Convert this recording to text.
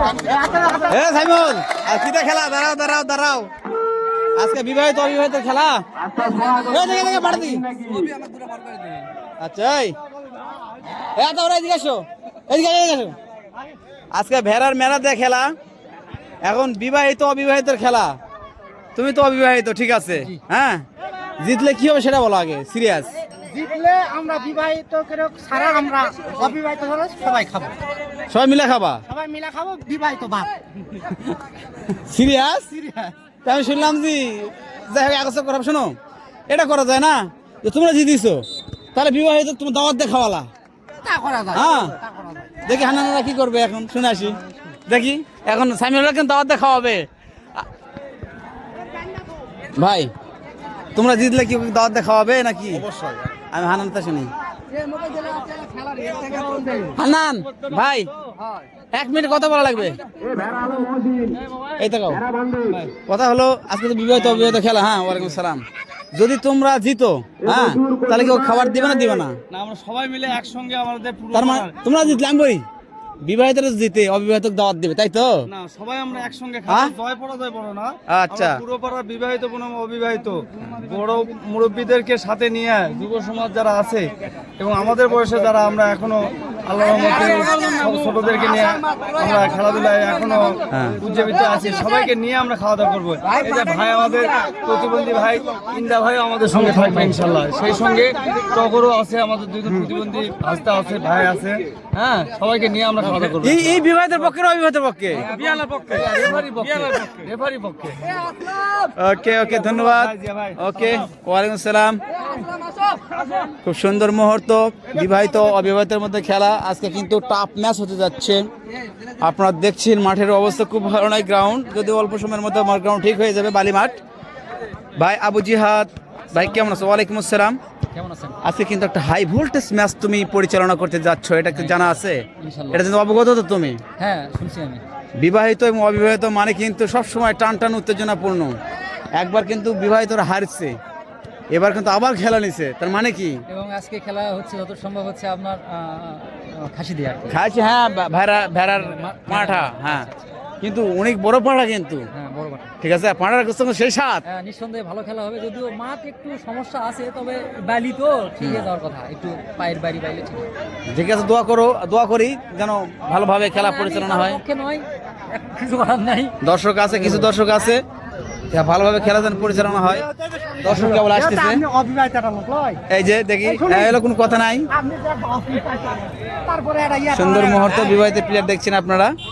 এ Simon আর কিটা খেলা? দাঁড়াও দাঁড়াও দাঁড়াও। আজকে বিবাহিত অবিবাহিত খেলা? আচ্ছা আজকে ভেড়ার মেলা দিয়ে খেলা। এখন বিবাহিত অবিবাহিতের খেলা। তুমি তো অবিবাহিত ঠিক আছে। হ্যাঁ? জিতলে কি হবে সেটা বলো আগে সিরিয়াস। জিতলে আমরা বিবাহিত সারা আমরা অবিবাহিত সবাই খাব। সবাই মিলে খাবা? সবাই মিলে খাব বিবাহিত ভাত সিরিয়াস তাই আমি শুনলাম যে যাই হোক আগস্ট করা শোনো। এটা করা যায় না? যে তোমরা জিতিছো তাহলে বিবাহিত তুমি দাওয়াত দিয়ে খাওয়ালা। তা করা যায়। হ্যাঁ? তা করা যায় দেখি হানানারা কি করবে এখন শুনে আসি। দেখি এখন সামিউল্লাহ কিন্তু দাওয়াত দিয়ে খাওয়াবে? ভাই তোমরা জিতলে কি দাওয়াত দিয়ে খাওয়াবে নাকি? অবশ্যই। আমি হানানটা শুনি। ভাই এক মিনিট কথা বলা লাগবে। এই তো কথা হলো আজকে তো বিবাহিত অবিবাহিত খেলা হ্যাঁ ওয়ালাইকুম সালাম যদি তোমরা জিতো হ্যাঁ তাহলে কেউ খাবার দিবে না দিবে না? আমরা সবাই মিলে একসঙ্গে আমাদের তার মানে তোমরা জিতলাম বলি। বিবাহিতরা দিতে অবিবাহিত দাওয়াত দিবে তাই তো? না সবাই আমরা একসঙ্গে খাই জয় পরাজয় বড় না। আচ্ছা। পুরো পাড়া বিবাহিত কোনো অবিবাহিত। বড় মুরব্বীদেরকে সাথে নিয়ে যুব সমাজ যারা আছে এবং আমাদের বয়সে যারা আমরা এখনও আল্লাহর রহমতে সব ছোটদেরকে নিয়ে আমরা খেলাধুলায় এখনও হ্যাঁ। উজ্জীবিত আছি। সবাইকে নিয়ে আমরা খাওয়া দাওয়া করব এই যে ভাই আমাদের প্রতিবন্ধী ভাই ইন্দা ভাই আমাদের সঙ্গে থাকবে ইনশাল্লাহ। সেই সঙ্গে টগরও আছে আমাদের দুজন প্রতিবন্ধী ভাস্তা আছে ভাই আছে। হ্যাঁ সবাইকে নিয়ে আমরা খাওয়া দাওয়া করব। এই পক্ষে পক্ষে? বিয়ালার পক্ষে রেফারি পক্ষে রেফারি পক্ষে। ওকে ওকে ধন্যবাদ। ওকে ওয়ালাইকুম আসসালাম খুব সুন্দর মুহূর্ত বিবাহিত অবিবাহিতের মধ্যে খেলা। আজকে কিন্তু টাফ ম্যাচ হতে যাচ্ছে। আপনারা দেখছেন মাঠের অবস্থা খুব ভালো নয় গ্রাউন্ড যদি অল্প সময়ের মধ্যে আমার গ্রাউন্ড ঠিক হয়ে যাবে বালি মাঠ। ভাই আবু জিহাদ ভাই কেমন আছো? ওয়ালাইকুম আসসালাম। আজকে কিন্তু একটা হাই ভোল্টেজ ম্যাচ তুমি পরিচালনা করতে যাচ্ছ এটা কি জানা আছে? এটা কিন্তু অবগত তো তুমি? হ্যাঁ শুনছি আমি। বিবাহিত এবং অবিবাহিত মানে কিন্তু সবসময় টান টান উত্তেজনাপূর্ণ। একবার কিন্তু বিবাহিতরা হারছে। এবার কিন্তু আবার খেলা নিছে। তার মানে কি? এবং আজকে খেলা হচ্ছে যত সম্ভব হচ্ছে আপনার খাসি দিয়ে খাইছে হ্যাঁ ভেড়া ভেড়ার পাঁঠা হ্যাঁ কিন্তু অনেক বড় পাঁঠা কিন্তু। হ্যাঁ ঠিক আছে পাঁঠার সঙ্গে সেই সাত হ্যাঁ নিঃসন্দেহে ভালো খেলা হবে। যদিও মাঠ একটু সমস্যা আছে তবে বালি তো ঠিক হয়ে যাওয়ার কথা। একটু পায়ের বাড়ি বাইলে ঠিক ঠিক আছে দোয়া করো দোয়া করি যেন ভালোভাবে খেলা পরিচালনা হয়। নয় কিছু করার নাই। দর্শক আছে কিছু দর্শক আছে। ভালোভাবে খেলা যেন পরিচালনা হয়। দর্শক কেবল আসতেছে। এই যে দেখি হ্যাঁ, এলো কোনো কথা নাই। ইয়া সুন্দর মুহূর্ত বিবাহিত প্লেয়ার দেখছেন আপনারা।